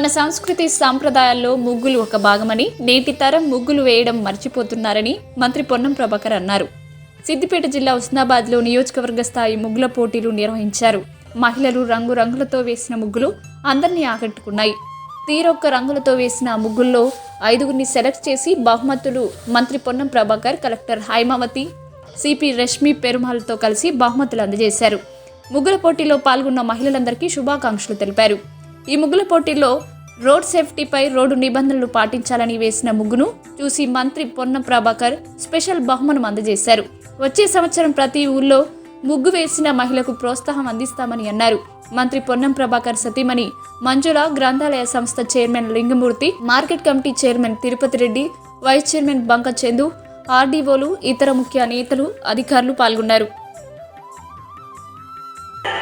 మన సంస్కృతి సాంప్రదాయాల్లో ముగ్గులు ఒక భాగమని నేటి తరం ముగ్గులు వేయడం మర్చిపోతున్నారని మంత్రి పొన్నం ప్రభాకర్ అన్నారు. సిద్దిపేట జిల్లా ఉస్నాబాద్లో నియోజకవర్గ స్థాయి ముగ్గుల పోటీలు నిర్వహించారు. మహిళలు రంగు రంగులతో వేసిన ముగ్గులు అందరినీ ఆకట్టుకున్నాయి. తీరొక్క రంగులతో వేసిన ముగ్గుల్లో ఐదుగురిని సెలెక్ట్ చేసి బహుమతులు మంత్రి పొన్నం ప్రభాకర్ కలెక్టర్ హైమావతి సిపి రష్మి పెరుమాల్తో కలిసి బహుమతులు అందజేశారు. ముగ్గుల పోటీలో పాల్గొన్న మహిళలందరికీ శుభాకాంక్షలు తెలిపారు. ఈ ముగ్గుల పోటీల్లో రోడ్ సేఫ్టీపై రోడ్డు నిబంధనలు పాటించాలని వేసిన ముగ్గును చూసి మంత్రి పొన్నం ప్రభాకర్ స్పెషల్ బహుమనం అందజేశారు. వచ్చే సంవత్సరం ప్రతి ఊళ్ళో ముగ్గు వేసిన మహిళకు ప్రోత్సాహం అందిస్తామని అన్నారు. మంత్రి పొన్నం ప్రభాకర్ సతీమణి మంజుల గ్రంథాలయ సంస్థ chairman Lingamurthy market committee chairman Tirupati Reddy vice chairman Banka Chandu ఆర్డీఓలు ఇతర ముఖ్య నేతలు అధికారులు పాల్గొన్నారు.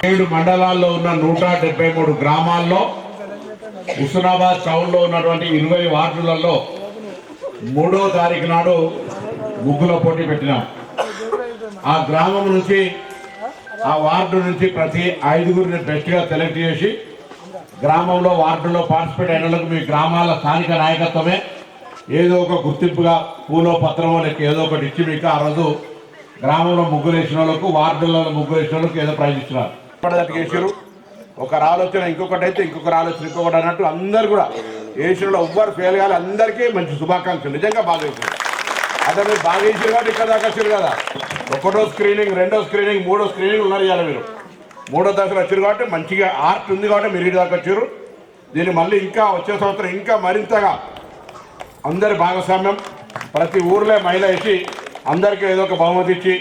ఏడు మండలాల్లో ఉన్న నూట డెబ్బై మూడు గ్రామాల్లో హుస్నాబాద్ టౌన్లో ఉన్నటువంటి ఇరవై వార్డులలో మూడో తారీఖు నాడు ముగ్గుల పోటీ పెట్టినాం. ఆ గ్రామం నుంచి ఆ వార్డు నుంచి ప్రతి ఐదుగురిని బెస్ట్గా సెలెక్ట్ చేసి గ్రామంలో వార్డులో పార్టిసిపేట్ అయిన మీ గ్రామాల స్థానిక నాయకత్వమే. ఏదో ఒక గుర్తింపుగా పూలో పత్రమో లేక ఏదో ఒకటి ఇచ్చి మీకు ఆ రోజు గ్రామంలో ముగ్గురు వేసిన వాళ్ళకు వార్డులలో ముగ్గురు వేసిన వాళ్ళకు ఏదో ప్రైజ్ ఇచ్చినారు. ఇప్పటిదాకా వేసారు ఒకరు ఆలోచన ఇంకొకటి అయితే ఇంకొకరు ఆలోచన ఇంకొకటి అన్నట్టు అందరు కూడా వేసిన ఎవ్వరు ఫెయిల్ కావాలి అందరికీ మంచి శుభాకాంక్షలు. నిజంగా బాగా వేసారు అదే మీరు బాగా వేసారు కాబట్టి ఇక్కడ దాకా వచ్చారు కదా. ఒకటో స్క్రీనింగ్ రెండో స్క్రీనింగ్ మూడో స్క్రీనింగ్ ఉన్నారు ఇవాళ మీరు. మూడో దశలో వచ్చారు కాబట్టి మంచిగా ఆర్ట్ ఉంది కాబట్టి మీరు ఇటు దాకా వచ్చారు దీన్ని మళ్ళీ ఇంకా వచ్చే సంవత్సరం ఇంకా మరింతగా అందరి భాగస్వామ్యం. ప్రతి ఊర్లో మహిళ వేసి అందరికీ ఏదో ఒక బహుమతి ఇచ్చి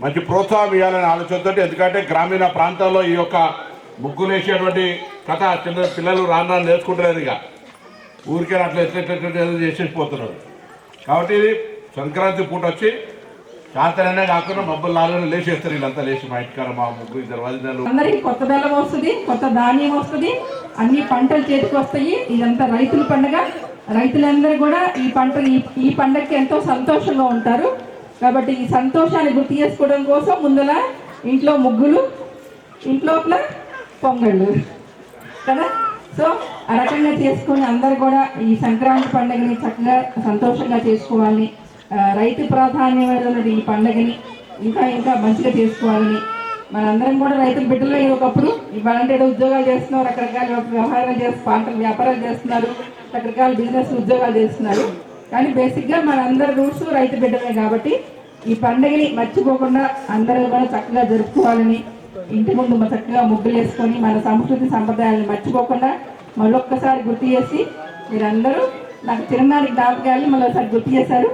మంచి ప్రోత్సాహం ఇవ్వాలనే ఆలోచనతో ఎందుకంటే గ్రామీణ ప్రాంతాల్లో ఈ యొక్క ముగ్గులేసేటువంటి కథ చిన్న పిల్లలు రాను రాను నేర్చుకుంటలేదు ఇక. ఊరికే అట్లా ఎట్లా చేసేసిపోతున్నారు చేసేసి పోతున్నారు కాబట్టి ఇది సంక్రాంతి పూట వచ్చి చాతననే కాకుండా మబ్బులు నాలుగు లేచేస్తారు వీళ్ళంతా లేచి మా ఇంటికాడ మా ముగ్గురు ఇద్దరు వదినలు. అందరికి కొత్త బెల్లం వస్తుంది కొత్త ధాన్యం వస్తుంది అన్ని పంటలు చేతికి వస్తాయి ఇదంతా రైతుల పండుగ. రైతులందరూ కూడా ఈ పంట ఈ ఈ పండగకి ఎంతో సంతోషంగా ఉంటారు. కాబట్టి ఈ సంతోషాన్ని గుర్తు చేసుకోవడం కోసం ముందల ఇంట్లో ముగ్గులు ఇంట్లోపల పొంగళ్ళు. కదా? సో ఆ రకంగా చేసుకొని అందరు కూడా ఈ సంక్రాంతి పండుగని చక్కగా సంతోషంగా చేసుకోవాలని రైతు ప్రాధాన్యమైన ఈ పండుగని ఇంకా ఇంకా మంచిగా చేసుకోవాలని. మనందరం కూడా రైతుల బిడ్డలు ఒకప్పుడు. ఈ ఏదో ఉద్యోగాలు చేస్తున్నారు రకరకాల వ్యవహారాలు చేస్తూ పంటలు వ్యాపారాలు చేస్తున్నారు రకరకాల బిజినెస్ ఉద్యోగాలు చేస్తున్నారు. కానీ బేసిక్గా మనందరి రూట్స్ రైతు బిడ్డలే కాబట్టి ఈ పండుగని మర్చిపోకుండా అందరూ కూడా చక్కగా జరుపుకోవాలని ఇంటి ముందు చక్కగా ముగ్గులు వేసుకొని మన సంస్కృతి సంప్రదాయాలను మర్చిపోకుండా మళ్ళొక్కసారి గుర్తు చేసి మీరందరూ నాకు చిరునాటి జ్ఞాపకాలు మళ్ళీ ఒకసారి గుర్తు చేశారు.